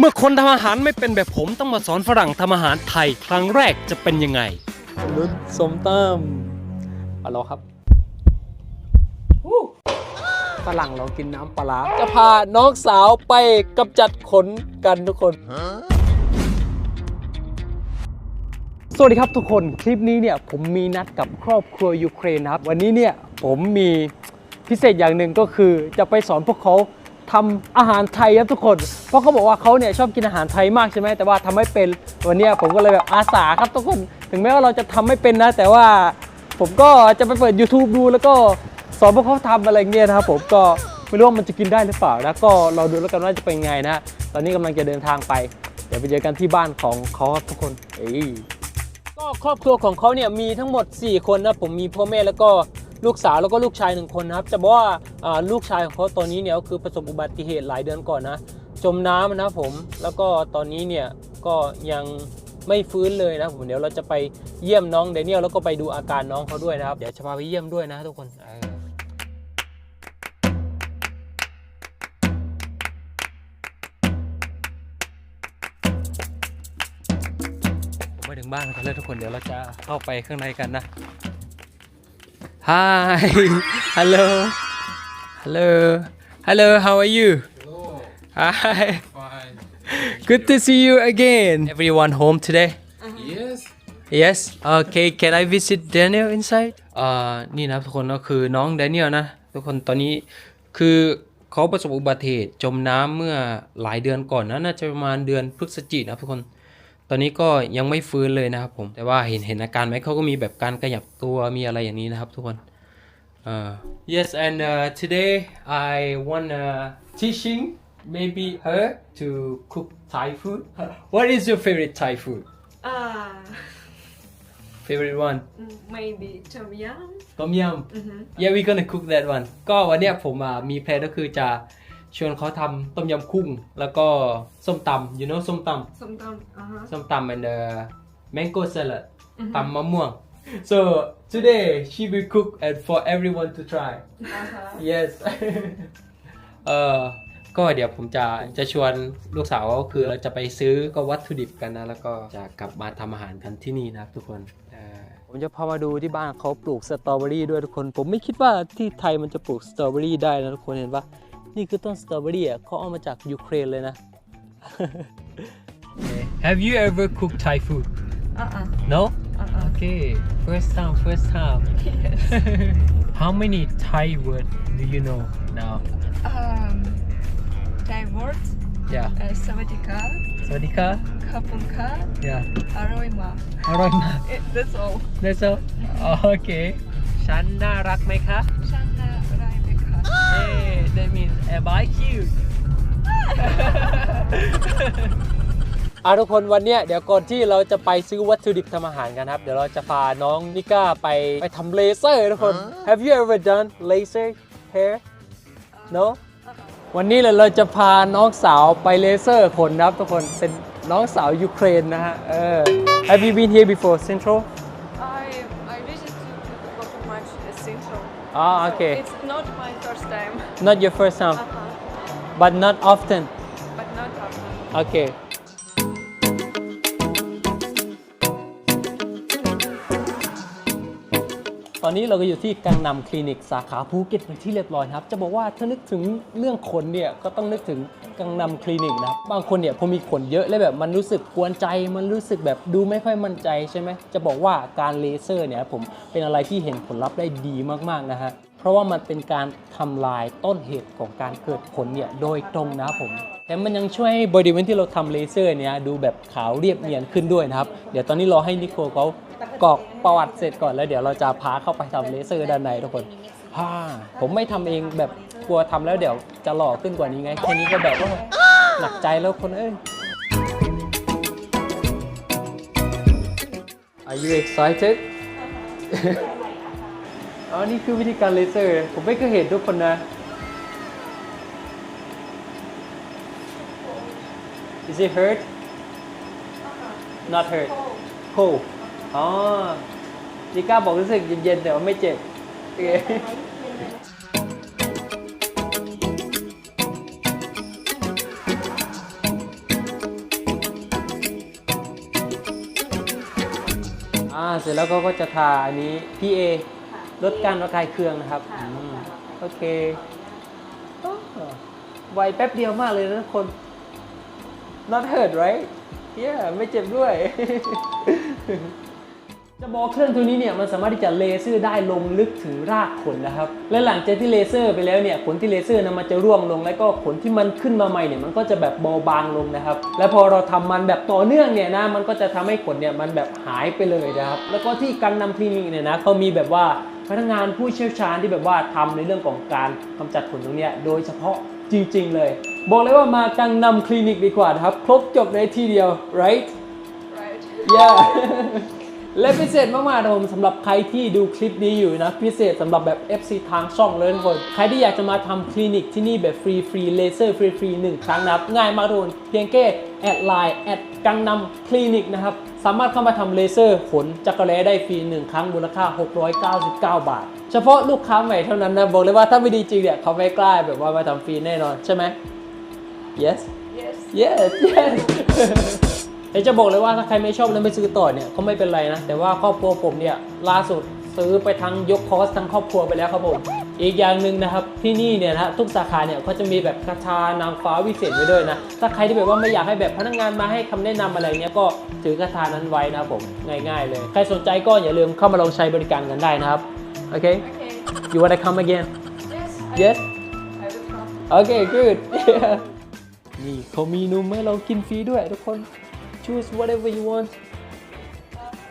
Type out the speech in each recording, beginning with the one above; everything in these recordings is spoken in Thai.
เมื่อคนทำอาหารไม่เป็นแบบผมต้องมาสอนฝรั่งทำอาหารไทยครั้งแรกจะเป็นยังไงนุชสมตำฮัลโหลครับฝรั่งเรากินน้ำปลาร้าจะพาน้องสาวไปกำจัดขนกันทุกคน สวัสดีครับทุกคนคลิปนี้เนี่ยผมมีนัดกับครอบครัวยูเครนนะครับ วันนี้เนี่ยผมมีพิเศษอย่างหนึ่งก็คือจะไปสอนพวกเขา ทำอาหารไทยครับทุกคน เพราะเขาบอกว่าเขาเนี่ยชอบกินอาหารไทยมากใช่ไหมแต่ว่าทำไม่เป็นวันนี้ผมก็เลยแบบอาสาครับทุกคน ถึงแม้ว่าเราจะทำไม่เป็นนะ แต่ว่าผมก็จะไปเปิด YouTube ดูแล้วก็สอนพวกเขาทำอะไรเงี้ยนะครับผมก็ไม่รู้ว่ามันจะกินได้หรือเปล่านะก็เราดูแล้วกันว่าจะเป็นไงนะตอนนี้กำลังจะเดินทางไป เดี๋ยวไปเจอกันที่บ้านของเขาครับทุกคนเอ้ก็ครอบครัวของเขาเนี่ยมีทั้งหมด 4 คนนะผมมีพ่อแม่แล้วก็ ลูกสาวแล้วก็ลูกชายหนึ่งคนนะครับ จะบอกว่าอ่าลูกชายของเขาตอนนี้เนี่ยก็คือประสบอุบัติเหตุหลายเดือนก่อนนะ จมน้ำนะครับผม แล้วก็ตอนนี้เนี่ยก็ยังไม่ฟื้นเลยนะผมเดี๋ยวเราจะไปเยี่ยมน้องเดนิเอลแล้วก็ไปดูอาการน้องเขาด้วยนะครับ เดี๋ยวจะพาไปเยี่ยมด้วยนะทุกคนเออผมไปถึงบ้านกันเลยทุกคนเดี๋ยวเราจะเข้าไปข้างในกันนะ Hi Hello Hello Hello how are you Hi Fine. Good to see you again. Everyone home today? Yes. Yes. Okay. Can I visit Daniel inside? อ่านี่นะครับทุกคนก็คือน้อง Daniel นะ ทุกคนตอนนี้คือเขาประสบอุบัติเหตุจมน้ำเมื่อหลายเดือนก่อนนะน่าจะประมาณเดือนพฤศจิกนะครับทุกคน ตอนนี้ก็ยังไม่ฟื้นเลยนะครับ ผมแต่ว่าเห็นเห็นอาการไหมเขาก็มีแบบการขยับตัวมีอะไรอย่างนี้นะครับทุกคน Uh, yes, and uh, today I wanna teaching maybe her to cook Thai food. What is your favorite Thai food? Uh, Favorite one? maybe tom yum. Tom yum. Yeah, we're gonna cook that one. ก็วันเนี้ยผมอะมีแพลนก็คือจะ ชวนเขาทำต้มยำกุ้งแล้วก็ส้มตำ you know ส้มต Sometimes, uh huh. ำส้มตำ and uh, mango salad ตำมะม่วง so today she will cook and for everyone to try Uh huh. yes เออก็เดี๋ยวผมจะจะชวนลูกสาวก็คือเราจะไปซื้อก็วัตถุดิบกันนะ แล้วก็จะกลับมาทำอาหารกันที่นี่นะครับทุกคนเออผมจะพามาดูที่บ้านเขาปลูกสตรอเบอรี่ด้วยทุกคน ผมไม่คิดว่าที่ไทยมันจะปลูกสตรอเบอรี่ได้นะทุกคนเห็นปะ นี่คือต้นสตรอเบอรี่อ่ะเขาเอามาจากยูเครนเลยนะ Have you ever cooked Thai food? Uh uh. No? Uh uh. Okay, first time, first time. How many Thai words do you know now? Um, Thai words. Yeah. Uh, Sawadika, สวัสดีค่ะ Kapunka, Yeah. Aroima. อร่อยมาก Eh, That's all. That's all โอเค ฉันน่ารักไหมคะ Shana Raimeka. Hey that means am I cute อะทุกคนวันเนี้ยเดี๋ยวก่อนที่เราจะไปซื้อวัตถุดิบทำอาหารกันครับ เดี๋ยวเราจะพาน้องนิก้าไปไปทำเลเซอร์ทุกคน Have you ever done laser hair No วันนี้เราจะพาน้องสาวไปเลเซอร์ขนนะครับทุกคนเป็นน้องสาวยูเครนนะฮะเออ Have you been here before Central Ah, so okay. it's not my first time. Not your first time, Uh-huh. but not often. but not often. Okay. อเคตอนนี้เราก็อยู่ที่กังนำคลินิกสาขาภูเก็ตเป็นที่เรียบร้อยครับ จะบอกว่าถ้านึกถึงเรื่องขนเนี่ยก็ต้องนึกถึงกังนำคลินิกนะครับบางคนเนี่ยพอมีขนเยอะแล้วแบบมันรู้สึกกวนใจ มันรู้สึกแบบดูไม่ค่อยมั่นใจใช่ไหมจะบอกว่าการเลเซอร์เนี่ยผมเป็นอะไรที่เห็นผลลัพธ์ได้ดีมากๆนะฮะเพราะว่ามันเป็นการทำลายต้นเหตุของการเกิดขนเนี่ยโดยตรงนะครับผมแต่มันยังช่วยให้บริเวณที่เราทำเลเซอร์เนี่ยดูแบบขาวเรียบเนียนขึ้นด้วยนะครับ เดี๋ยวตอนนี้รอให้นิโคเขา กรอกประวัติเสร็จก่อนแล้วเดี๋ยวเราจะพาเข้าไปทำเลเซอร์ด้านในทุกคนฮ่าผมไม่ทำเองแบบกลัวทำแล้วเดี๋ยวจะหล่อขึ้นกว่านี้ไง แค่นี้ก็แบบว่าหนักใจแล้วคนเอ้ย Are you excited อ๋อนี่คือวิธีการเลเซอร์ ผมไม่เคยเห็นทุกคนนะ Is it hurt? Not hurt. Cold. อ๋อนิก้าบอกรู้สึกเย็นๆแต่ว่าไม่เจ็บโอเคอ่าเสร็จแล้วก็ก็จะทาอันนี้พี่เอลดการระคายเคืองนะครับโอเคอ้ไวแป๊บเดียวมากเลยนะคน not hurt right yeah ไม่เจ็บด้วย จะบอกเครื่องตัวนี้เนี่ยมันสามารถที่จะเลเซอร์ได้ลงลึกถึงรากขนนะครับ และหลังจากที่เลเซอร์ไปแล้วเนี่ยขนที่เลเซอร์นะมันจะร่วงลง แล้วก็ขนที่มันขึ้นมาใหม่เนี่ยมันก็จะแบบเบาบางลงนะครับ และพอเราทำมันแบบต่อเนื่องเนี่ยนะมันก็จะทำให้ขนเนี่ยมันแบบหายไปเลยนะครับแล้วก็ที่กังนำคลินิกเนี่ยนะเขามีแบบว่าพนักงานผู้เชี่ยวชาญที่แบบว่าทำในเรื่องของการกำจัดขนตรงเนี้ยโดยเฉพาะจริง ๆ เลย บอกเลยว่ามากังนำคลินิกดีกว่านะครับครบจบในที่เดียว right Right. yeah และพิเศษมากๆนะผมสำหรับใครที่ดูคลิปนี้อยู่นะ พิเศษสำหรับแบบ FC ทางช่องเลยทุกคน ใครที่อยากจะมาทำคลินิกที่นี่แบบฟรีฟรีเลเซอร์ฟรีฟรีหนึ่งครั้งนะครับ ง่ายมากทุกคนเพียงแค่แอดไลน์แอดกังนำคลินิกนะครับ สามารถเข้ามาทำเลเซอร์ขนจักรแล้ได้ฟรีหนึ่งครั้งมูลค่า 699 บาท เฉพาะลูกค้าใหม่เท่านั้นนะ บอกเลยว่าถ้าไม่ดีจริงเนี่ยเขาไม่กล้าแบบว่ามาทำฟรีแน่นอนใช่ไหม yes Yes. yes yes เดี๋ยวจะบอกเลยว่าถ้าใครไม่ชอบแล้วไม่ซื้อต่อเนี่ยก็ไม่เป็นไรนะ แต่ว่าครอบครัวผมเนี่ยล่าสุดซื้อไปทั้งยกคอร์สทั้งครอบครัวไปแล้วครับผม อีกอย่างหนึ่งนะครับที่นี่เนี่ยนะทุกสาขาเนี่ยเขาจะมีแบบคาถานางฟ้าวิเศษไว้ด้วยนะ ถ้าใครที่แบบว่าไม่อยากให้แบบพนักงานมาให้คำแนะนำอะไรเงี้ยก็ถือคาถานั้นไว้นะครับผมง่ายๆเลย ใครสนใจก็อย่าลืมเข้ามาลองใช้บริการกันได้นะครับโอเค Okay. you wanna come again Yes. I, yes I will come. โอเค good นี่เขามีนมให้เรากินฟรีด้วยทุกคน choose whatever you want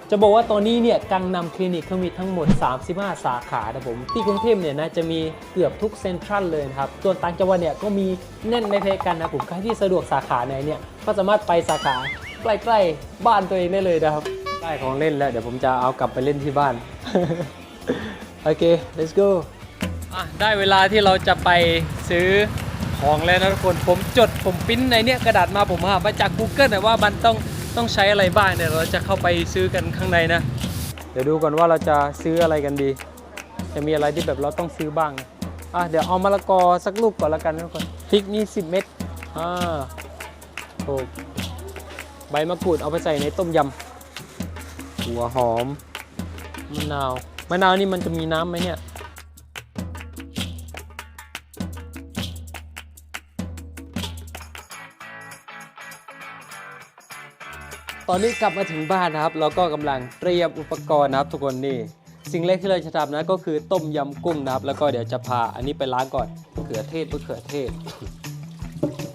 จะบอกว่าตอนนี้เนี่ยกังนำคลินิกเขามีทั้งหมด 35 สาขานะผม ที่กรุงเทพเนี่ยนะจะมีเกือบทุกเซ็นทรัลเลยนะครับ ส่วนต่างจังหวัดเนี่ยก็มีแน่นในเพกันนะผมใครที่สะดวกสาขาไหนเนี่ยก็สามารถไปสาขาใกล้ๆบ้านตัวเองได้เลยนะครับได้ของเล่นแล้ว เดี๋ยวผมจะเอากลับไปเล่นที่บ้าน โอเค let's go อะได้เวลาที่เราจะไปซื้อ ของแล้วนะทุกคนผมจดผมปริ้นในเนี้ยกระดาษมาผมหามาจาก Google แต่ว่ามันต้องต้องใช้อะไรบ้างเนี่ยเราจะเข้าไปซื้อกันข้างในนะ เดี๋ยวดูก่อนว่าเราจะซื้ออะไรกันดี จะมีอะไรที่แบบเราต้องซื้อบ้างอะเดี๋ยวเอามะละกอสักลูกก่อนละกันนะทุกคนพริกนี่10 เม็ดอ่าถูกใบมะกรูดเอาไปใส่ในต้มยำหัวหอมมะนาวมะนาวนี่มันจะมีน้ำไหมเนี่ย ตอนนี้กลับมาถึงบ้านนะครับเราก็กำลังเตรียมอุปกรณ์นะครับ ทุกคนนี่สิ่งแรกที่เราจะทำนะก็คือต้มยำกุ้งนะครับ แล้วก็เดี๋ยวจะพาอันนี้ไปล้างก่อนมะเขือเทศมะเขือเทศ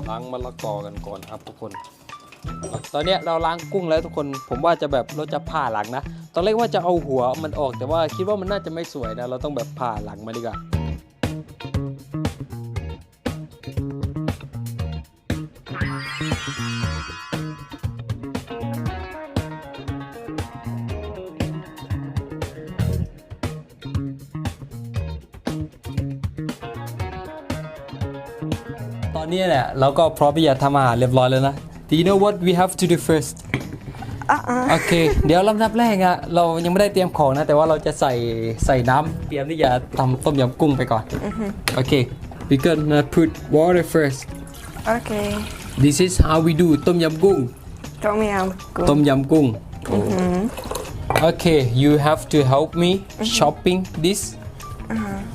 ล้างมะละกอกันก่อนครับทุกคน ตอนนี้เราล้างกุ้งแล้วทุกคน ผมว่าจะแบบเราจะผ่าหลังนะ ตอนแรกว่าจะเอาหัวมันออกแต่ว่าคิดว่ามันน่าจะไม่สวยนะ เราต้องแบบผ่าหลังมาดีกว่า ตอนนี้เนี่ยเราก็พร้อมที่จะทำอาหารเรียบร้อยแล้วนะ Do you know what we have to do first โอเค เดี๋ยวลำดับแรกอะเรายังไม่ได้เตรียมของนะ แต่ว่าเราจะใส่ใส่น้ำเตรียมที่จะทำต้มยำกุ้งไปก่อน โอเค we gonna put water first Okay. this is how we do ต้มยำกุ้ง Tom yum. Good. ต้มยำกุ้งโอเค you have to help me shopping this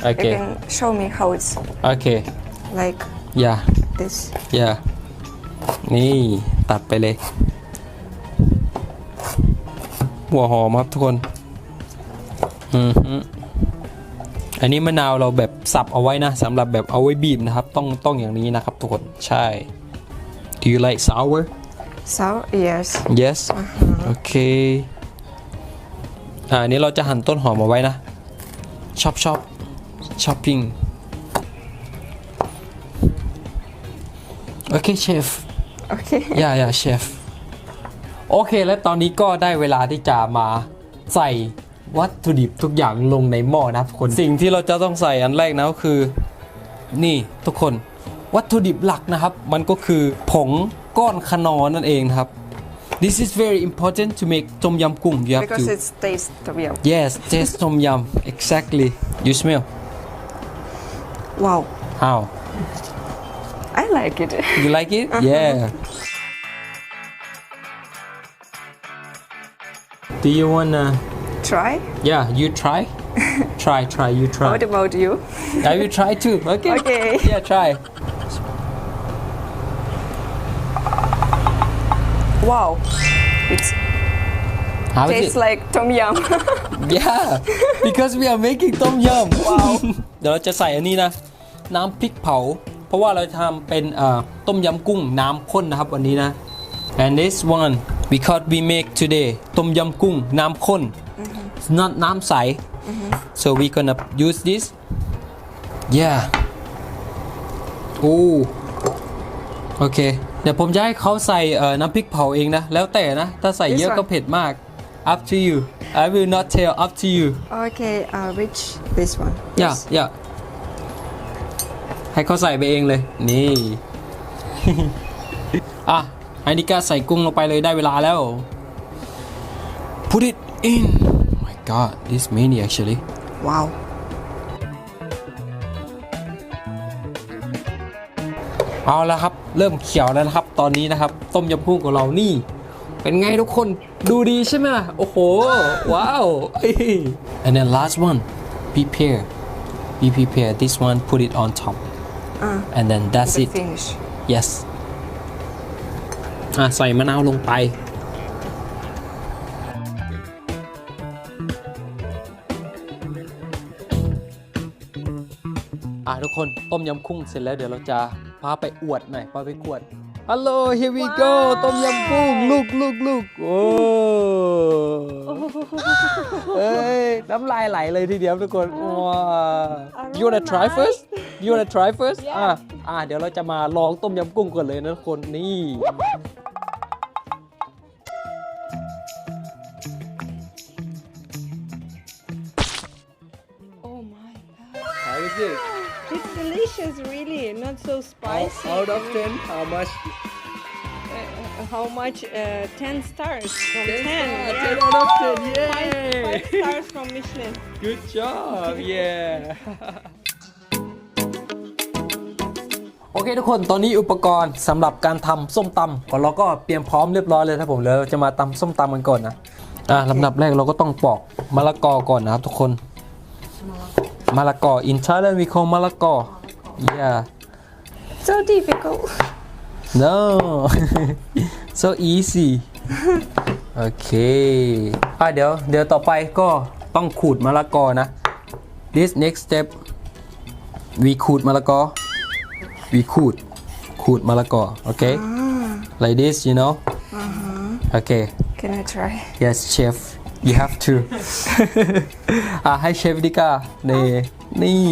โอเค You can show me how it's โอเค like yeah this. อย่านี่ตัดไปเลย หัวหอมครับทุกคน อือฮึอันนี้มะนาวเราแบบสับเอาไว้นะสำหรับแบบเอาไว้บีบนะครับ ต้องต้องอย่างนี้นะครับทุกคนใช่ Do you like sour So yes. Yes โอเคอ่าอันนี้เราจะหั่นต้นหอมเอาไว้นะชอบชอบช้อปปิ้ง โอเคเชฟ Okay. อย่าอย่าเชฟโอเค และตอนนี้ก็ได้เวลาที่จะมาใส่วัตถุดิบทุกอย่างลงในหม้อนะครับทุกคน สิ่งที่เราจะต้องใส่อันแรกนะก็คือ นี่ทุกคน วัตถุดิบหลักนะครับ มันก็คือผงก้อนขนอนั่นเองนะครับ This is very important to make ต้มยำกุ้ง you have Because to it's taste Tom yum. yes taste ต้มยำ exactly you smell Wow. how I like it. You like it? Yeah. Do you wanna Try. yeah you try try try you try What about you? I will try too okay Okay. yeah try Wow. It how is tastes it like tom yum. yeah because we are making ต้มยำ wow. เดี๋ยวเราจะใส่อันนี้นะ น้ำพริกเผา เพราะว่าเราจะทำเป็นเอ่อต้มยำกุ้งน้ำข้นนะครับวันนี้นะ and this one because we make today ต้มยำกุ้งน้ำข้น It's not น้ำใส so we gonna use this yeah โอ้โอเค เดี๋ยวผมจะให้เขาใส่เอ่อน้ำพริกเผาเองนะ แล้วแต่นะ ถ้าใส่เยอะ This one ก็เผ็ดมาก up to you I will not tell up to you Okay. Uh, which this one? อย่าอย่า ให้เขาใส่ไปเองเลย นี่ อะไอนิก้าใส่กุ้งลงไปเลยได้เวลาแล้ว put it in oh my god this many actually Wow. เอาแล้วครับ เริ่มเขียวแล้วนะครับ ตอนนี้นะครับ ต้มยำกุ้งของเรานี่ เป็นไงทุกคนดูดีใช่ไหมโอ้โห ว้าว and then last one prepare be prepare this one put it on top Uh, and then that's the it finish. yes อะใส่มะนาวลงไป อะทุกคนต้มยำกุ้งเสร็จแล้วเดี๋ยวเราจะพาไปอวดหน่อยพาไปกวดฮัลโหล here we go ต้มยำกุ้งลูกลูกลูกโอ้เอ้ยน้ำลายไหลเลยทีเดียวทุกคนว้า you wanna try first you wanna try first อะอะเดี๋ยวเราจะมาลองต้มยำกุ้งก่อนเลยนะทุกคนนี่ Oh my god. how is it It's delicious, really. Not so spicy. out of 10 how much Uh, how much? Uh, 10 stars from 10. 10 yeah. out of 10 Five, yeah five stars from Michelin. good job yeah โอเคทุกคนตอนนี้อุปกรณ์สำหรับการทำส้มตำก่อนเราก็เตรียมพร้อมเรียบร้อยเลยครับผมแล้วเราจะมาตำส้มตำกันก่อนนะอะลำดับแรกเราก็ต้องปอกมะละกอก่อนนะครับทุกคนมะละกอ in Thailand we call มะละกอ yeah So difficult. no so easy โอเคอะเดี๋ยวเดี๋ยวต่อไปก็ต้องขูดมะละกอนะ this next step we ขูดมะละกอ we ขูดขูดมะละกอโอเค like this you know okay Can I try? yes chef you have to อะให้เชฟดิก้านี่นี่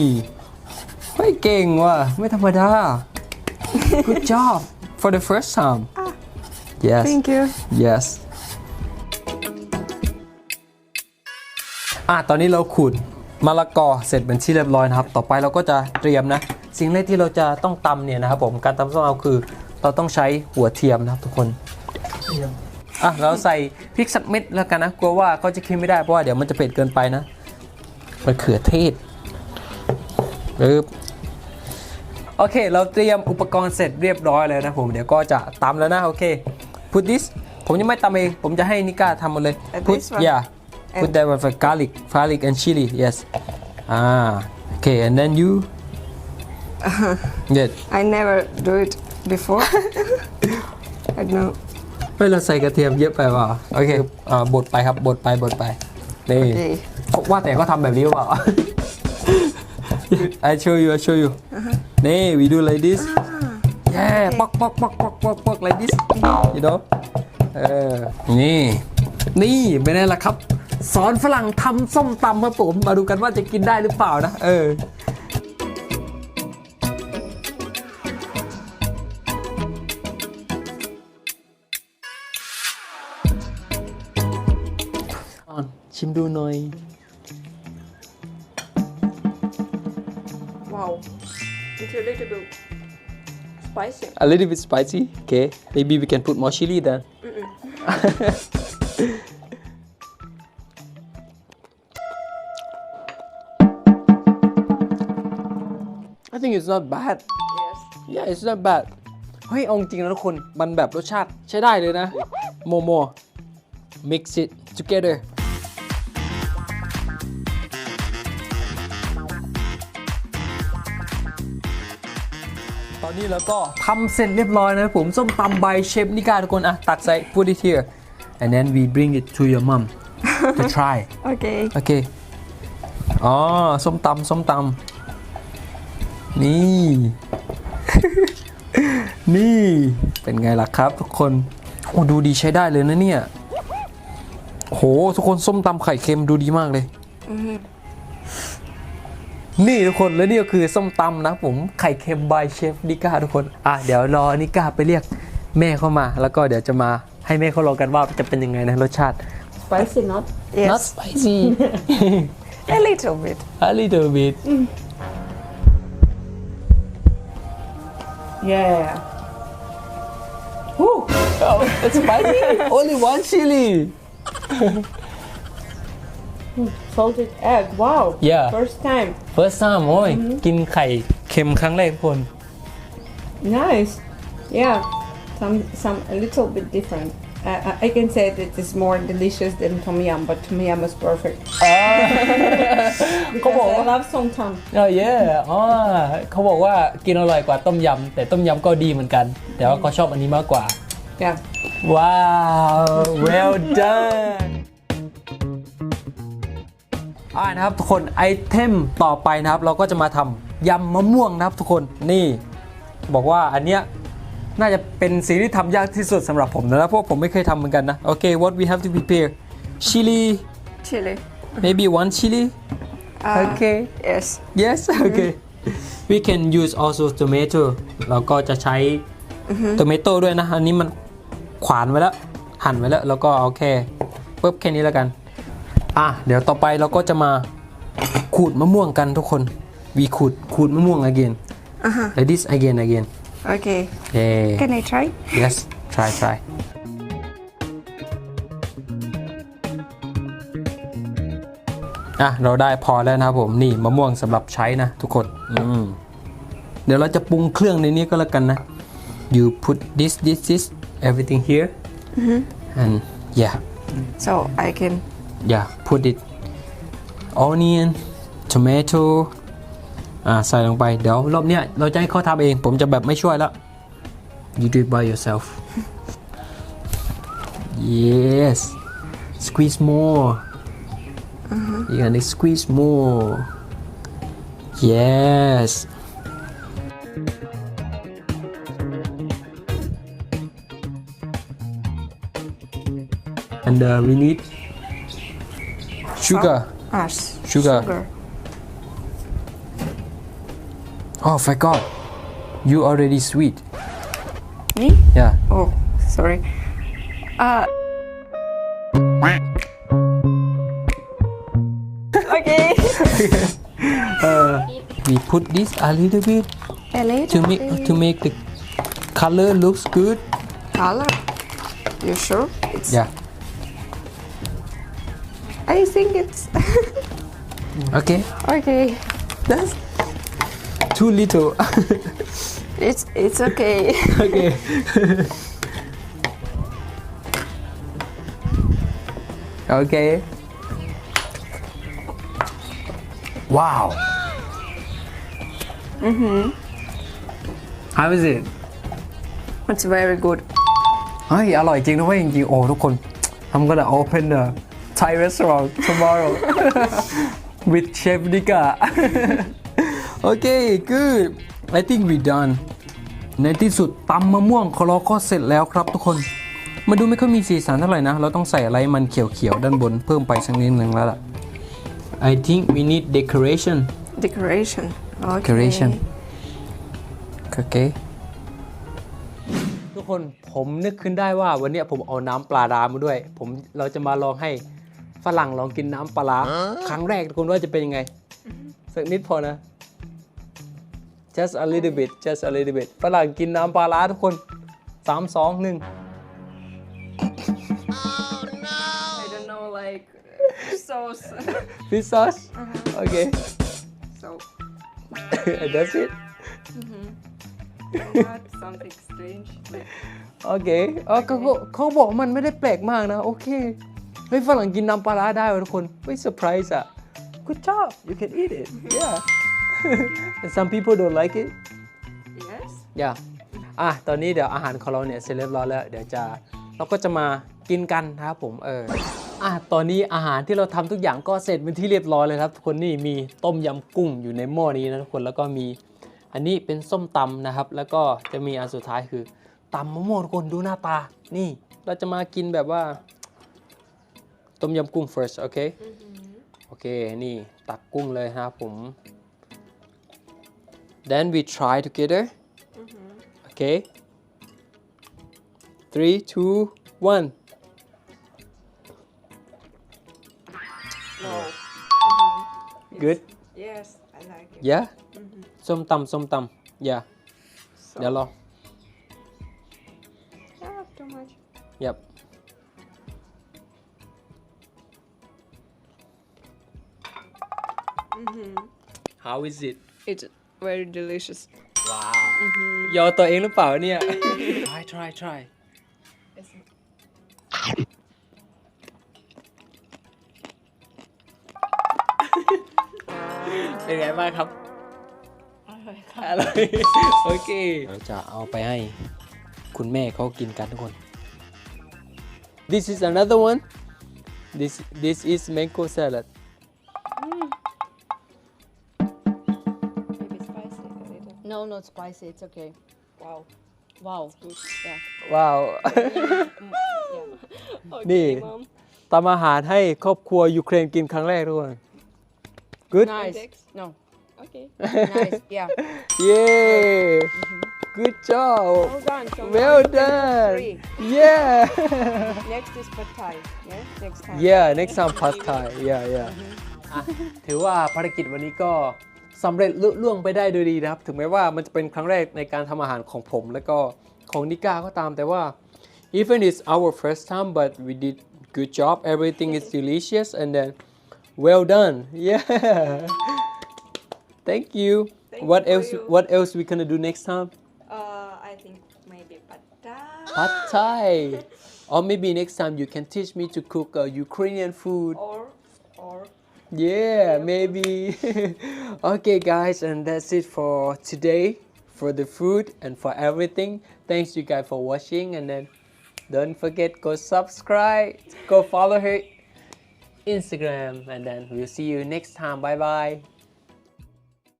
ไม่เก่งว่ะไม่ธรรมดา good job for the first time yes Thank you. yes อะตอนนี้เราขูดมะละกอเสร็จเป็นที่เรียบร้อยนะครับ ต่อไปเราก็จะเตรียมนะ สิ่งแรกที่เราจะต้องตำเนี่ยนะครับผมการตำส้มตำคือเราต้องใช้หัวเทียมนะครับทุกคนอะเราใส่พริกสักเม็ดแล้วกันนะกลัวว่าเขาจะกินไม่ได้เพราะว่าเดี๋ยวมันจะเผ็ดเกินไปนะมะเขือเทศปึ๊บโอเค เราเตรียมอุปกรณ์เสร็จเรียบร้อยเลยนะผมเดี๋ยวก็จะตำแล้วนะโอเค put this ผมยังไม่ตำเอง ผมจะให้นิก้าทำหมดเลย And put this one? yeah put And- that one for garlic garlic and chili yes อ่า okay and then you yeah I never do it before. I don't know. เฮ้ยเราใส่กระเทียมเยอะไปว่ะโอเคอ่าบดไปครับบดไปบดไปนี่ Okay. ว่าแต่เขาทำแบบนี้หรือเปล่า I show you I show you นี่ we do like this yeah ปอกปอกปอกปอกปอกปอก like this you know เออนี่ นี่ไม่ได้ละครับ สอนฝรั่งทำส้มตำครับผม มาดูกันว่าจะกินได้หรือเปล่านะ เออ ชิมดูหน่อย Wow. It's a little bit spicy. A little bit spicy. Okay. Maybe we can put more chili then. I think it's not bad. Yes. Yeah, it's not bad. เฮ้ยเอาจริงๆนะทุกคน มันแบบรสชาติใช้ได้เลยนะ โมโม mix it together นี่แล้วก็ทำเสร็จเรียบร้อยนะครับผมส้มตำใบเชฟนิกาทุกคนอะตักใส่ put it here and then we bring it to your mom to try Okay. โอเคอ๋อส้มตำส้มตำนี่ นี่เป็นไงล่ะครับทุกคนโอ้ดูดีใช้ได้เลยนะเนี่ยโหทุกคนส้มตำไข่เค็มดูดีมากเลย นี่ทุกคนแล้วนี่ก็คือส้มตำนะผมไข่เค็มบายเชฟนิก้าทุกคนอะเดี๋ยวรอนิก้าไปเรียกแม่เข้ามา แล้วก็เดี๋ยวจะมาให้แม่เขาลองกันว่าจะเป็นยังไงนะรสชาติ Spicy, not? Yes. not spicy A little bit. a little bit Yeah. Woo! oh it's spicy only one chili Salted egg. Wow. Yeah. First time. first time โอ้ยกินไข่เค็มครั้งแรกทุกคน Nice. Yeah. Some some a little bit different. Uh, I- I can say that it's more delicious than tom yum, but tom yum is perfect. เขาบอก Because I ว่า love som tam. อ๋อเย่อ๋อเขาบอกว่ากินอร่อยกว่าต้มยำแต่ต้มยำก็ดีเหมือนกัน แต่ว่าเขาชอบอันนี้มากกว่า Yeah. ว้าว well done อ่านะครับทุกคนไอเทมต่อไปนะครับ เราก็จะมาทำยำมะม่วงนะครับทุกคนนี่บอกว่าอันเนี้ยน่าจะเป็นสิ่งที่ทำยากที่สุดสำหรับผมนะเพราะผมไม่เคยทำเหมือนกันนะโอเค what we have to prepare chili Chili. maybe one chili Uh, okay Yes. yes okay we can use also tomato เราก็จะใช้ tomato ด้วยนะ อันนี้มันขวานไว้แล้ว หั่นไว้แล้ว แล้วก็เอาแค่ปุ๊บแค่นี้แล้วกัน อะเดี๋ยวต่อไปเราก็จะมาขูดมะม่วงกันทุกคน we ขูดขูดมะม่วง again Uh-huh. like this again again Okay. yeah Can I try? yes try try อะ เราได้พอแล้วนะครับผม นี่มะม่วงสำหรับใช้นะทุกคนอืมเดี๋ยวเราจะปรุงเครื่องในนี้ก็แล้วกันนะ you put this this this everything here and yeah So I can. Yeah put it onion tomato อ่าใส่ลงไป เดี๋ยวรอบเนี้ยเราจะให้เขาทำเอง ผมจะแบบไม่ช่วยแล้ว you do it by yourself yes squeeze more you gotta squeeze more yes and uh, we need sugar Ah, s- Sugar. oh my god you already sweet Me? yeah Oh, sorry. Uh. okay. we put this a little bit A little to make bit. to make the color looks good color. You sure? It's. yeah I think it's. okay okay. that's too little It's it's okay. okay okay wow mm-hmm how is it it's very good. เฮ้ยอร่อยจริงนะเว้ยจริงๆโอ้ทุกคน I'm gonna open a Thai restaurant tomorrow with Chef Nika โอเค good I think we done ในที่สุดตำมะม่วงของเราก็เสร็จแล้วครับทุกคน มาดูไม่ค่อยมีสีสันเท่าไหร่นะ เราต้องใส่อะไรมันเขียวๆด้านบนเพิ่มไปสักนิดนึงแล้วล่ะ I think we need decoration Decoration. Okay. decoration โอเคทุกคนผมนึกขึ้นได้ว่าวันเนี้ยผมเอาน้ำปลาร้ามาด้วย ผมเราจะมาลองให้ ฝรั่งลองกินน้ำปลาร้าครั้งแรกทุกคนว่าจะเป็นยังไง สักนิดพอนะ just a little bit just a little bit ฝรั่งกินน้ำปลาร้าทุกคน3 2 1 I don't know, like sauce. fish sauce โอเค so that's it not something strange. Like โอเคเออเขาเขาเขาบอกว่ามันไม่ได้แปลกมากนะ โอเค เฮ้ยฝรั่งกินน้ำปลาร้าได้ว่ะทุกคนเฮ้ยเซอร์ไพรส์อะ good job you can eat it yeah and some people don't like it yes. อย่าอะตอนนี้เดี๋ยวอาหารของเราเนี่ยเสร็จเรียบร้อยแล้ว เดี๋ยวจะเราก็จะมากินกันนะครับผมเอออะตอนนี้อาหารที่เราทำทุกอย่างก็เสร็จเป็นที่เรียบร้อยเลยครับทุกคนนี่มีต้มยำกุ้งอยู่ในหม้อนี้นะทุกคนแล้วก็มีอันนี้เป็นส้มตำนะครับ แล้วก็จะมีอันสุดท้ายคือตำมะม่วงทุกคนดูหน้าตา นี่ เราจะมากินแบบว่า ต้มยำกุ้ง first โอเค โอเค นี่ตักกุ้งเลยนะครับผม then we try together okay three two one No. good Yes, I like it. yeah ส้มตำส้มตำ yeah เดี๋ยวรอ Not too much. yep how is it It's very delicious. ว้าวยอตัวเองหรือเปล่าเนี่ย try try try เป็นไงบ้างครับอร่อยโอเคเราจะเอาไปให้คุณแม่เขากินกันทุกคน This is another one This this is mango salad No, not spicy. It's okay. Wow. Wow. Yeah. ว้าว นี่ทำอาหารให้ครอบครัวยูเครนกินครั้งแรกทุกคน Good Nice. Six? No. Okay. Nice. Yeah. Yay Good job Well done. So now Well you can do done three. Yeah Next is pad thai. Yeah. Next time. Yeah next time past Thai Yeah yeah อะถือว่าภารกิจวันนี้ก็ สำเร็จลุล่วงไปได้โดยดีนะครับ ถึงแม้ว่ามันจะเป็นครั้งแรกในการทำอาหารของผมแล้วก็ของนิก้าก็ตามแต่ว่า even it's our first time but we did good job everything is delicious and then well done yeah thank you Thank what you for else you. what else we gonna do next time Uh, I think maybe pad thai pad thai or maybe next time you can teach me to cook uh, Ukrainian food or or Yeah, maybe. okay, guys, and that's it for today for the food and for everything. Thanks you guys for watching, and then don't forget go subscribe, go follow her Instagram, and then we'll see you next time. Bye bye.